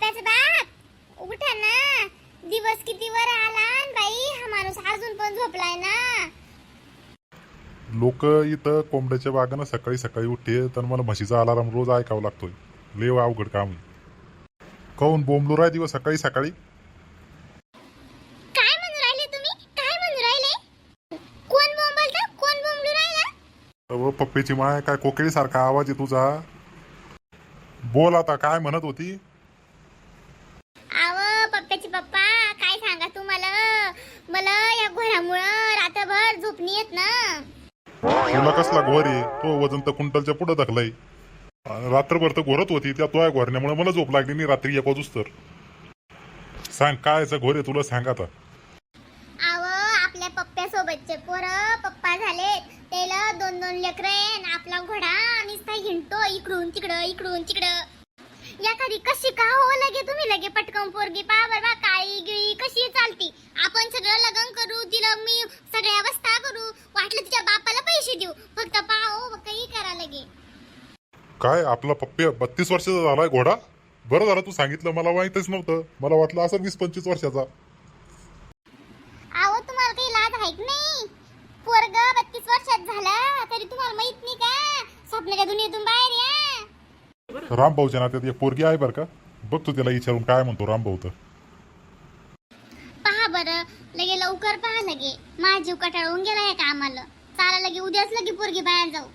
बाप्याचा बाप. उठा ना. दिवस किती वर आला न बाई हा माणूस अजून पण झोपलाय ना. लोक इथं कोंबड्याच्या बागानं सकाळी सकाळी उठते तर मला म्हशीचा अलाराम रोज ऐकावा लागतोय. लेव अवघड काम आहे. काऊन बोंबलो राय दिवस सकाळी सकाळी? काय म्हणू राहिले तुम्ही? काय म्हणू राहिले? कोण बोंबलत? कोण बोंबलू राहिला? पप्पीची माय काय कोकिळी सारखा आवाज आहे तुझा? बोल आता काय म्हणत होती? पप्प्याचे पप्पा काय सांगा तुम्हाला? मला या घोरामुळं रात्रभर झोपणी येत ना. तुला कसला घोर आहे तो वजन तर कुंटलच्या पुढे धकलंय रात्रभर तर घोरत होती त्या तो घोरण्यामुळे मला झोप लागली नाही रात्री एक वाजूस तर. सांग काय घोर आहे तुला सांग आता. आव आपल्या पप्प्या सोबतचे पोरं पप्पा झाले त्याला दोन दोन लेकर आपला घोडा नुसता हिंडतो इकडून तिकडं इकडून तिकडं. एखादी कशी का हो लगे तुम्ही लगे पटकन पोरगी पा बरं काळी गिळी कशी चालती. आपण सगळं लग्न करू तिला मी सगळ्या अवस्था करू. वाटलं तिच्या बापाला पैसे देऊ. फक्त पाहो काही करा लगे. काय आपला पप्पे बत्तीस वर्षाचा झालाय घोडा? बरं झालं तू सांगितलं मला माहितच नव्हतं. मला वाटलं असं वीस पंचवीस वर्षाचा. आहो तुम्हाला काही लाज आहे की नाही? पोरग बत्तीस वर्षात झाला तरी तुम्हाला माहीत नाही का? स्वप्नाच्या दुनियेतून बाहेर या. रामभाऊच्या नात्यात एक पोरगी आहे बरं का? बघतो त्याला विचारून काय म्हणतो रामभाऊ तर. पहा बरं लगे लवकर पहा लगे. माझा जीव कटाळून गेला या कामाला चाला लगे उद्याच लगे पोरगी बाहेर जाऊ.